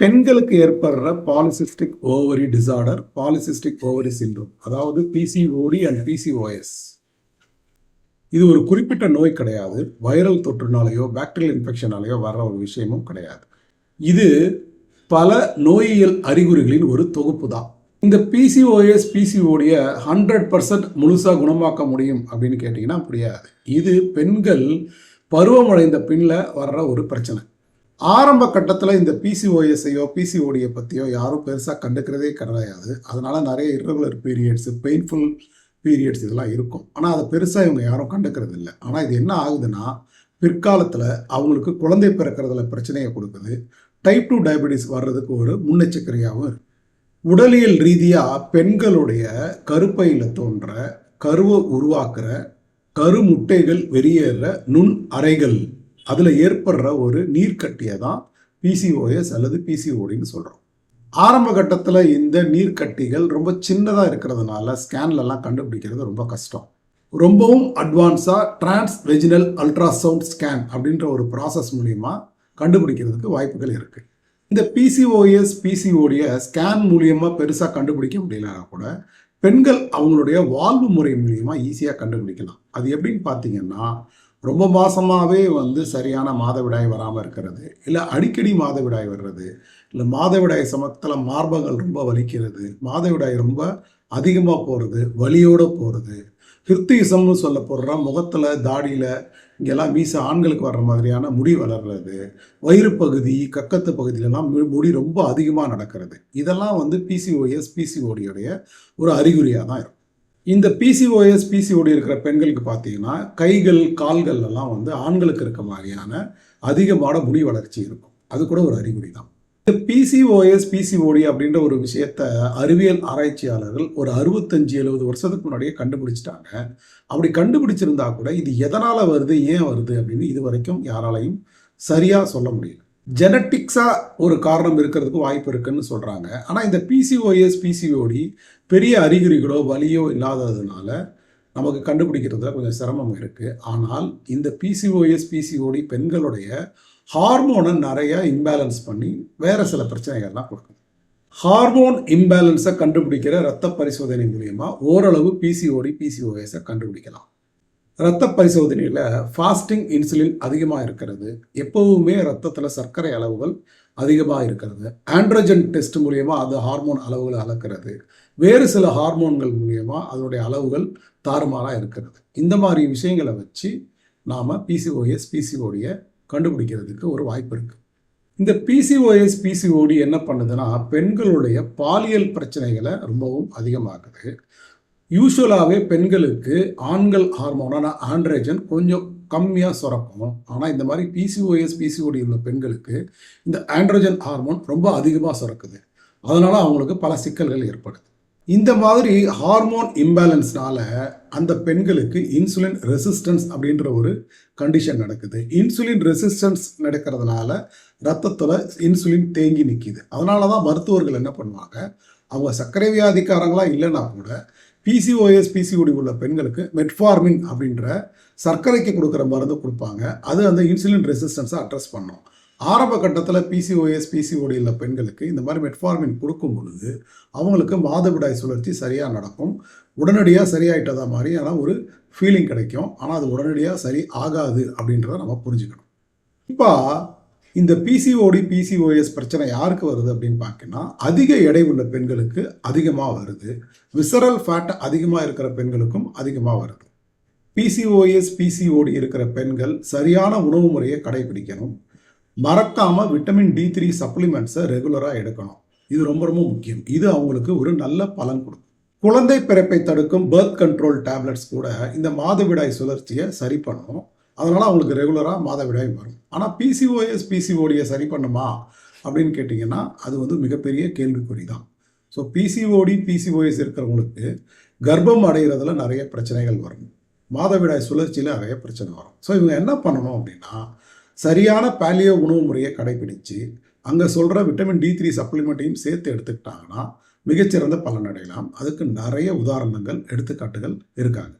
பெண்களுக்கு ஏற்படுற polycystic ovary disorder polycystic ovary syndrome அதாவது பிசிஓடி அண்ட் பிசிஓஎஸ் இது ஒரு குறிப்பிட்ட நோய் கிடையாது. வைரல் தொற்றுனாலேயோ பாக்டீரியல் இன்ஃபெக்ஷனாலேயோ வர்ற ஒரு விஷயமும் கிடையாது. இது பல நோயியல் அறிகுறிகளின் ஒரு தொகுப்பு தான் இந்த பிசிஓஎஸ் பிசிஓடிய ஹண்ட்ரட் பர்சன்ட் முழுசாக குணமாக்க முடியும் அப்படின்னு கேட்டிங்கன்னா முடியாது இது பெண்கள் பருவமடைந்த பின்னில் வர்ற ஒரு பிரச்சனை. ஆரம்ப கட்டத்தில் இந்த பிசிஓஎஸ்ஐயோ பிசிஓடியை பற்றியோ யாரும் பெருசாக கண்டுக்கிறதே கிடையாது. அதனால் நிறைய irregular பீரியட்ஸு பெயின்ஃபுல் பீரியட்ஸ் இதெல்லாம் இருக்கும். ஆனால் அதை பெருசாக இவங்க யாரும் கண்டுக்கிறது இல்லை. ஆனால் இது என்ன ஆகுதுன்னா பிற்காலத்தில் அவங்களுக்கு குழந்தை பிறக்கிறதுல பிரச்சனையை கொடுக்குது. டைப் டூ டயபெட்டிஸ் வர்றதுக்கு ஒரு முன்னெச்சரிக்கையாகவும் இருக்கு. உடலியல் ரீதியாக பெண்களுடைய கருப்பையில் தோன்ற கருவை உருவாக்குற கருமுட்டைகள் வெளியேற நுண் அறைகள் அதில் ஏற்படுற ஒரு நீர்க்கட்டியை தான் பிசிஓஎஸ் அல்லது பிசிஓடின்னு சொல்கிறோம் ஆரம்ப கட்டத்தில் இந்த நீர்க்கட்டிகள் ரொம்ப சின்னதாக இருக்கிறதுனால ஸ்கேன்லலாம் கண்டுபிடிக்கிறது ரொம்ப கஷ்டம். ரொம்பவும் அட்வான்ஸாக டிரான்ஸ் வெஜினல் அல்ட்ராசவுண்ட் ஸ்கேன் அப்படின்ற ஒரு ப்ராசஸ் மூலிமா கண்டுபிடிக்கிறதுக்கு வாய்ப்புகள் இருக்குது இந்த பிசிஓஎஸ் பிசிஓடிய ஸ்கேன் மூலியமாக பெருசாக கண்டுபிடிக்க முடியலனா கூட பெண்கள் அவங்களுடைய வாழ்வு முறை மூலியமாக ஈஸியாக கண்டுபிடிக்கலாம். அது எப்படின்னு பார்த்தீங்கன்னா ரொம்ப மாதமாகவே வந்து சரியான மாதவிடாய் வராமல் இருக்கிறது. இல்லை அடிக்கடி மாதவிடாய் வர்றது. இல்லை மாதவிடாய் சமயத்தில் மார்பகங்கள் ரொம்ப வலிக்கிறது. மாதவிடாய் ரொம்ப அதிகமாக போகிறது வலியோடு போகிறது ஹிருத்திசம்னு சொல்ல போடுற முகத்தில் தாடியில் இங்கெல்லாம் மீச ஆண்களுக்கு வர்ற மாதிரியான முடி வளர்றது. வயிறு பகுதி கக்கத்து பகுதியிலலாம் முடி ரொம்ப அதிகமாக நடக்கிறது. இதெல்லாம் வந்து பிசிஓஎஸ் பிசிஓடியோடைய ஒரு அறிகுறியாக தான் இருக்கும். இந்த பிசிஓஎஸ் பிசிஓடி இருக்கிற பெண்களுக்கு பார்த்தீங்கன்னா கைகள் கால்கள் எல்லாம் வந்து ஆண்களுக்கு இருக்க மாதிரியான அதிகமான முடி வளர்ச்சி இருக்கும். அது கூட ஒரு அறிகுறி தான். இந்த பிசிஓஎஸ் பிசிஓடி அப்படின்ற ஒரு விஷயத்த அறிவியல் ஆராய்ச்சியாளர்கள் ஒரு அறுபத்தஞ்சு எழுபது வருஷத்துக்கு முன்னாடியே கண்டுபிடிச்சிட்டாங்க. அப்படி கண்டுபிடிச்சிருந்தா கூட இது எதனால் வருது ஏன் வருது அப்படின்னு இது வரைக்கும் யாராலையும் சரியாக சொல்ல முடியல. ஜெனட்டிக்ஸாக ஒரு காரணம் இருக்கிறதுக்கு வாய்ப்பு இருக்குன்னு சொல்கிறாங்க ஆனால் இந்த பிசிஓஎஸ் பிசிஓடி பெரிய அறிகுறிகளோ வலியோ இல்லாததுனால நமக்கு கண்டுபிடிக்கிறதுல கொஞ்சம் சிரமம் இருக்குது ஆனால் இந்த பிசிஓஎஸ் பிசிஓடி பெண்களுடைய ஹார்மோனை நிறைய இம்பேலன்ஸ் பண்ணி வேறு சில பிரச்சனைகள்லாம் கொடுக்கும் ஹார்மோன் இம்பேலன்ஸை கண்டுபிடிக்கிற ரத்த பரிசோதனை மூலியமா ஓரளவு பிசிஓடி பிசிஓஎஸை கண்டுபிடிக்கலாம். ரத்த பரிசோதனையில் ஃபாஸ்டிங் இன்சுலின் அதிகமாக இருக்கிறது. எப்போவுமே ரத்தத்தில் சர்க்கரை அளவுகள் அதிகமாக இருக்கிறது. ஆண்ட்ரஜன் டெஸ்ட் மூலயமா அது ஹார்மோன் அளவுகளை அளக்கிறது. வேறு சில ஹார்மோன்கள் மூலயமா அதனுடைய அளவுகள் தாறுமாறாக இருக்கிறது. இந்த மாதிரி விஷயங்களை வச்சு நாம் பிசிஓஎஸ் பிசிஓடியை கண்டுபிடிக்கிறதுக்கு ஒரு வாய்ப்பு இருக்குது இந்த பிசிஓஎஸ் பிசிஓடி என்ன பண்ணுதுன்னா பெண்களுடைய பாலியல் பிரச்சனைகளை ரொம்பவும் அதிகமாக்குது. யூஸ்வலாகவே பெண்களுக்கு ஆண்கள் ஹார்மோனான ஆண்ட்ரஜன் கொஞ்சம் கம்மியாக சுரக்கும். ஆனால் இந்த மாதிரி பிசிஓஎஸ் பிசிஓடி உள்ள பெண்களுக்கு இந்த ஆண்ட்ரோஜன் ஹார்மோன் ரொம்ப அதிகமாக சுரக்குது. அதனால் அவங்களுக்கு பல சிக்கல்கள் ஏற்படுது. இந்த மாதிரி ஹார்மோன் இம்பேலன்ஸ்னால அந்த பெண்களுக்கு இன்சுலின் ரெசிஸ்டன்ஸ் அப்படின்ற ஒரு கண்டிஷன் நடக்குது. இன்சுலின் ரெசிஸ்டன்ஸ் நடக்கிறதுனால ரத்தத்தில் இன்சுலின் தேங்கி நிற்கிது அதனால தான் மருத்துவர்கள் என்ன பண்ணுவாங்க? அவங்க சர்க்கரை வியாதிக்காரங்களாக இல்லைன்னா கூட பிசிஓஎஸ் பிசிஓடி உள்ள பெண்களுக்கு மெட்ஃபார்மின் அப்படின்ற சர்க்கரைக்கு கொடுக்குற மருந்து கொடுப்பாங்க. அது அந்த இன்சுலின் ரெசிஸ்டன்ஸை அட்ரஸ் பண்ணும். ஆரம்ப கட்டத்தில் பிசிஓஎஸ் பிசிஓடி உள்ள பெண்களுக்கு இந்த மாதிரி மெட்ஃபார்மின் கொடுக்கும் பொழுது அவங்களுக்கு மாதவிடாய் சுழற்சி சரியாக நடக்கும். உடனடியாக சரியாயிட்டதா மாதிரியான ஒரு ஃபீலிங் கிடைக்கும். ஆனால் அது உடனடியாக சரி ஆகாது அப்படின்றத நம்ம புரிஞ்சுக்கணும். இப்போ இந்த பிசிஓடி பிசிஓஎஸ் பிரச்சனை யாருக்கு வருது அப்படின்னு பார்த்தீங்கன்னா அதிக எடை உள்ள பெண்களுக்கு அதிகமாக வருது. விசரல் ஃபேட் அதிகமாக இருக்கிற பெண்களுக்கும் அதிகமாக வருது. பிசிஓஎஸ் பிசிஓடி இருக்கிற பெண்கள் சரியான உணவு முறையை கடைபிடிக்கணும். மறக்காமல் விட்டமின் டி த்ரீ சப்ளிமெண்ட்ஸை ரெகுலராக எடுக்கணும். இது ரொம்ப ரொம்ப முக்கியம். இது அவங்களுக்கு ஒரு நல்ல பலன் கொடுக்கும். குழந்தை பிறப்பை தடுக்கும் பர்த் கண்ட்ரோல் டேப்லெட்ஸ் கூட இந்த மாதவிடாய் சுழற்சியை சரி பண்ணும் அதனால் அவங்களுக்கு ரெகுலராக மாதவிடாய் வரும் ஆனால் பிசிஓஎஸ் பிசிஓடியை சரி பண்ணுமா? அப்படின்னு கேட்டிங்கன்னா அது வந்து மிகப்பெரிய கேள்விக்குறி தான் ஸோ பிசிஓடி பிசிஓஎஸ் இருக்கிறவங்களுக்கு கர்ப்பம் அடைகிறதுல நிறைய பிரச்சனைகள் வரும். மாதவிடாய் சுழற்சியில் நிறைய பிரச்சனை வரும். ஸோ இவங்க என்ன பண்ணணும் அப்படின்னா சரியான பாலியோ உணவு முறையை கடைபிடித்து அங்கே சொல்கிற விட்டமின் டி த்ரீ சப்ளிமெண்ட்டையும் சேர்த்து எடுத்துக்கிட்டாங்கன்னா மிகச்சிறந்த பலன் அடையலாம். அதுக்கு நிறைய உதாரணங்கள் எடுத்துக்காட்டுகள் இருக்காங்க.